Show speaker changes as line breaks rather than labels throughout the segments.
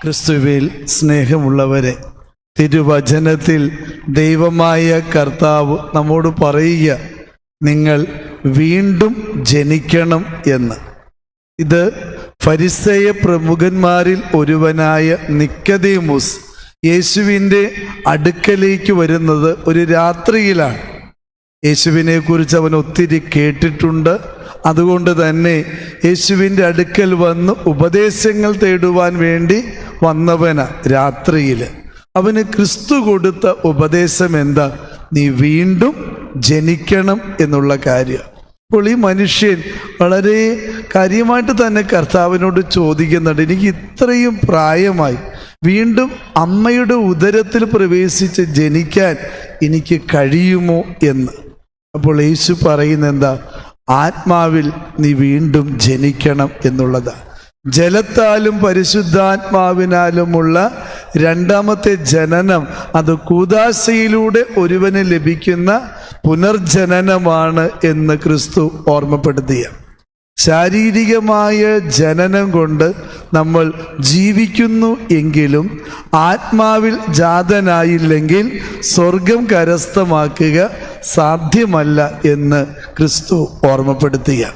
ക്രിസ്തുവിൽ സ്നേഹമുള്ളവരെ തിരുവചനത്തിൽ ദൈവമായ കർത്താവ് നമ്മോട് പറയുക നിങ്ങൾ വീണ്ടും ജനിക്കണം എന്ന്. ഇത് ഫരിസേയ പ്രമുഖന്മാരിൽ ഒരുവനായ നിക്കതേമുസ് യേശുവിന്റെ അടുക്കലേക്ക് വരുന്നത് ഒരു രാത്രിയിലാണ്. യേശുവിനെ കുറിച്ച് അവൻ ഒത്തിരി കേട്ടിട്ടുണ്ട്. അതുകൊണ്ട് തന്നെ യേശുവിന്റെ അടുക്കൽ വന്ന് ഉപദേശങ്ങൾ തേടുവാൻ വേണ്ടി വന്നവന രാത്രിയിൽ അവന് ക്രിസ്തു കൊടുത്ത ഉപദേശം എന്താ? നീ വീണ്ടും ജനിക്കണം എന്നുള്ള കാര്യം. അപ്പോൾ ഈ മനുഷ്യൻ വളരെ കാര്യമായിട്ട് തന്നെ കർത്താവിനോട് ചോദിക്കുന്നുണ്ട്. എനിക്ക് ഇത്രയും പ്രായമായി വീണ്ടും അമ്മയുടെ ഉദരത്തിൽ പ്രവേശിച്ച് ജനിക്കാൻ എനിക്ക് കഴിയുമോ എന്ന്. അപ്പോൾ യേശു പറയുന്ന എന്താ? ആത്മാവിൽ നീ വീണ്ടും ജനിക്കണം എന്നുള്ളത്. ജലത്താലും പരിശുദ്ധാത്മാവിനാലുമുള്ള രണ്ടാമത്തെ ജനനം അത് കൂതാശയിലൂടെ ഒരുവന് ലഭിക്കുന്ന പുനർജനനമാണ് എന്ന് ക്രിസ്തു ഓർമ്മപ്പെടുത്തിയ. ശാരീരികമായ ജനനം കൊണ്ട് നമ്മൾ ജീവിക്കുന്നു എങ്കിലും ആത്മാവിൽ ജാതനായില്ലെങ്കിൽ സ്വർഗം കരസ്ഥമാക്കുക സാധ്യമല്ല എന്ന് ക്രിസ്തു ഓർമ്മപ്പെടുത്തുക.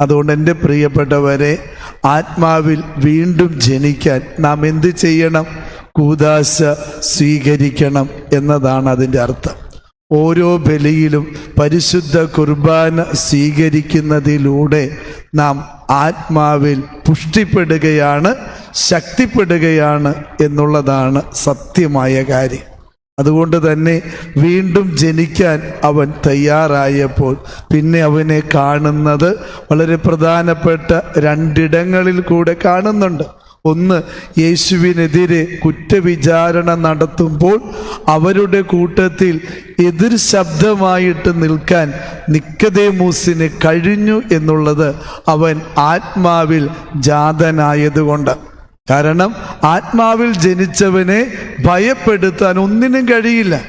അതുകൊണ്ട് എന്റെ പ്രിയപ്പെട്ടവരെ ആത്മാവിൽ വീണ്ടും ജനിക്കാൻ നാം എന്ത് ചെയ്യണം? കൂതാശ സ്വീകരിക്കണം എന്നതാണ് അതിന്റെ അർത്ഥം. ഓരോ ബലിയിലും പരിശുദ്ധ കുർബാന സ്വീകരിക്കുന്നതിലൂടെ നാം ആത്മാവിൽ പുഷ്ടിപ്പെടുകയാണ് ശക്തിപ്പെടുകയാണ് എന്നുള്ളതാണ് സത്യമായ കാര്യം. അതുകൊണ്ട് തന്നെ വീണ്ടും ജനിക്കാൻ അവൻ തയ്യാറായപ്പോൾ പിന്നെ അവനെ കാണുന്നത് വളരെ പ്രധാനപ്പെട്ട രണ്ടിടങ്ങളിൽ കൂടെ കാണുന്നുണ്ട്. ഒന്ന് യേശുവിനെതിരെ കുറ്റവിചാരണ നടത്തുമ്പോൾ അവരുടെ കൂട്ടത്തിൽ എതിർ ശബ്ദമായിട്ട് നിൽക്കാൻ നിക്കതേമൂസിന് കഴിഞ്ഞു എന്നുള്ളത് അവൻ ആത്മാവിൽ ജാതനായതുകൊണ്ട്. കാരണം ആത്മാവിൽ ജനിച്ചവനെ ഭയപ്പെടുത്താൻ ഒന്നിനും കഴിയില്ല.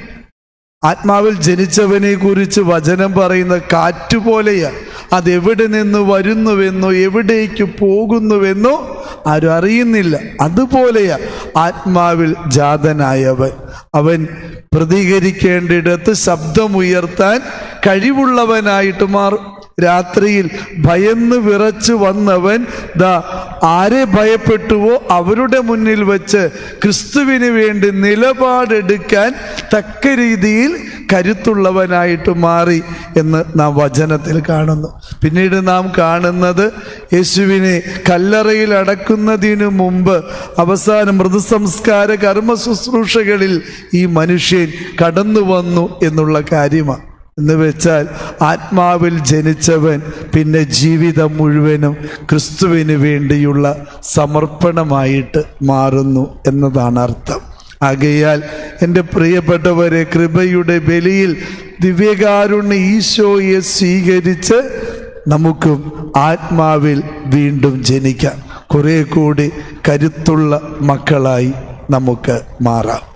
ആത്മാവിൽ ജനിച്ചവനെ കുറിച്ച് വചനം പറയുന്ന കാറ്റുപോലെയാ അതെവിടെ നിന്ന് വരുന്നുവെന്നോ എവിടേക്ക് പോകുന്നുവെന്നോ ആരും അറിയുന്നില്ല. അതുപോലെയാ ആത്മാവിൽ ജാതനായവൻ. അവൻ പ്രതികരിക്കേണ്ടിടത്ത് ശബ്ദമുയർത്താൻ കഴിവുള്ളവനായിട്ട് മാറും. രാത്രിയിൽ ഭയന്ന് വിറച്ചു വന്നവൻ ദാ ആരെ ഭയപ്പെട്ടുവോ അവരുടെ മുന്നിൽ വെച്ച് ക്രിസ്തുവിന് വേണ്ടി നിലപാടെടുക്കാൻ തക്ക രീതിയിൽ കരുത്തുള്ളവനായിട്ട് മാറി എന്ന് നാം വചനത്തിൽ കാണുന്നു. പിന്നീട് നാം കാണുന്നത് യേശുവിനെ കല്ലറയിൽ അടക്കുന്നതിനു മുമ്പ് അവസാന മൃതസംസ്കാര കർമ്മ ശുശ്രൂഷകളിൽ ഈ മനുഷ്യൻ കടന്നു വന്നു എന്നുള്ള കാര്യമാണ്. എന്ന് വെച്ചാൽ ആത്മാവിൽ ജനിച്ചവൻ പിന്നെ ജീവിതം മുഴുവനും ക്രിസ്തുവിന് വേണ്ടിയുള്ള സമർപ്പണമായിട്ട് മാറുന്നു എന്നതാണ് അർത്ഥം. ആകയാൽ എന്റെ പ്രിയപ്പെട്ടവരെ കൃപയുടെ ബലിയിൽ ദിവ്യകാരുണ്യ ഈശോയെ സ്വീകരിച്ച് നമുക്കും ആത്മാവിൽ വീണ്ടും ജനിക്കാം. കുറെ കൂടി കരുത്തുള്ള മക്കളായി നമുക്ക് മാറാം.